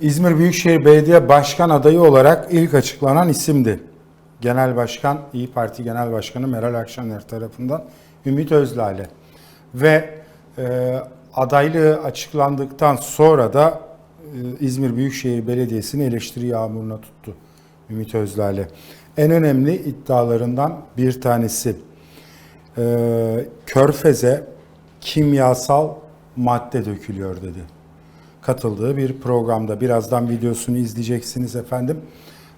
İzmir Büyükşehir Belediye Başkan adayı olarak ilk açıklanan isimdi. Genel Başkan, İyi Parti Genel Başkanı Meral Akşener tarafından Ümit Özlale. Ve e, adaylığı açıklandıktan sonra da e, İzmir Büyükşehir Belediyesi'ni eleştiri yağmuruna tuttu Ümit Özlale. En önemli iddialarından bir tanesi e, Körfez'e kimyasal madde dökülüyor dedi katıldığı bir programda. Birazdan videosunu izleyeceksiniz efendim.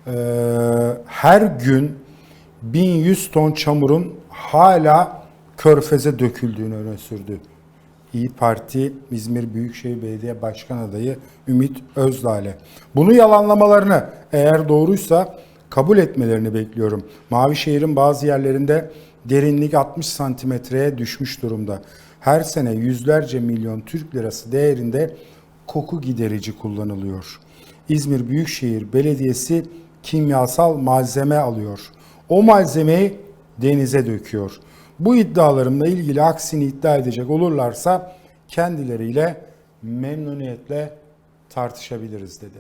Ee, her gün 1100 ton çamurun hala körfeze döküldüğünü öne sürdü. İyi Parti İzmir Büyükşehir Belediye Başkan adayı Ümit Özdağ'le. Bunu yalanlamalarını eğer doğruysa kabul etmelerini bekliyorum. Mavişehir'in bazı yerlerinde derinlik 60 santimetreye düşmüş durumda. Her sene yüzlerce milyon Türk lirası değerinde koku giderici kullanılıyor. İzmir Büyükşehir Belediyesi kimyasal malzeme alıyor. O malzemeyi denize döküyor. Bu iddialarımla ilgili aksini iddia edecek olurlarsa kendileriyle memnuniyetle tartışabiliriz dedi.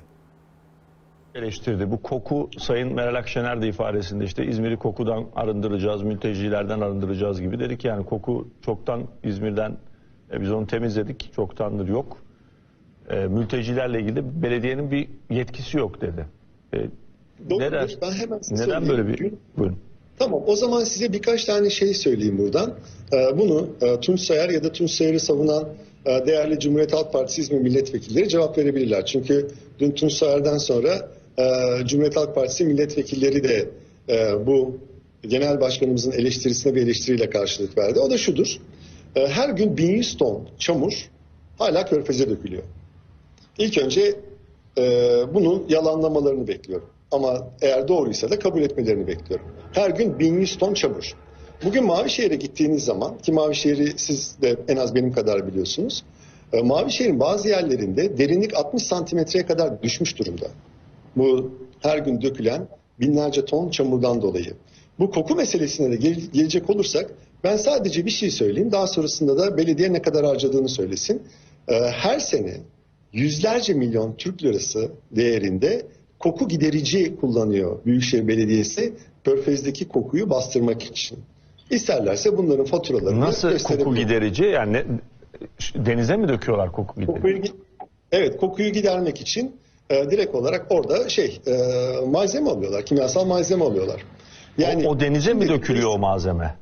eleştirdi. Bu koku Sayın Meral Akşener de ifadesinde işte İzmir'i kokudan arındıracağız, mültecilerden arındıracağız gibi dedik. Yani koku çoktan İzmir'den e, biz onu temizledik. Çoktandır yok. E, mültecilerle ilgili belediyenin bir yetkisi yok dedi. E, Doğrudur. neden Ben hemen size neden böyle bir buyurun. Tamam o zaman size birkaç tane şey söyleyeyim buradan. Ee, bunu e, Tunç Sayar ya da Tunç Sayar'ı savunan e, değerli Cumhuriyet Halk Partisi İzmir milletvekilleri cevap verebilirler. Çünkü dün Tunç Sayar'dan sonra e, Cumhuriyet Halk Partisi milletvekilleri de e, bu genel başkanımızın eleştirisine bir eleştiriyle karşılık verdi. O da şudur. E, her gün 1100 ton çamur hala körfeze dökülüyor. İlk önce e, bunun yalanlamalarını bekliyorum. Ama eğer doğruysa da kabul etmelerini bekliyorum. Her gün 1100 ton çamur. Bugün Mavişehir'e gittiğiniz zaman ki Mavişehir'i siz de en az benim kadar biliyorsunuz. E, Mavişehir'in bazı yerlerinde derinlik 60 santimetreye kadar düşmüş durumda. Bu her gün dökülen binlerce ton çamurdan dolayı. Bu koku meselesine de gel- gelecek olursak ben sadece bir şey söyleyeyim. Daha sonrasında da belediye ne kadar harcadığını söylesin. Ee, Her sene yüzlerce milyon Türk lirası değerinde koku giderici kullanıyor Büyükşehir Belediyesi Körfez'deki kokuyu bastırmak için. İsterlerse bunların faturalarını Nasıl koku giderici? Yani ne- denize mi döküyorlar koku giderici? Kokuyu, evet kokuyu gidermek için e, direkt olarak orada şey e, malzeme alıyorlar, kimyasal malzeme alıyorlar. o, o denize mi dökülüyor o malzeme?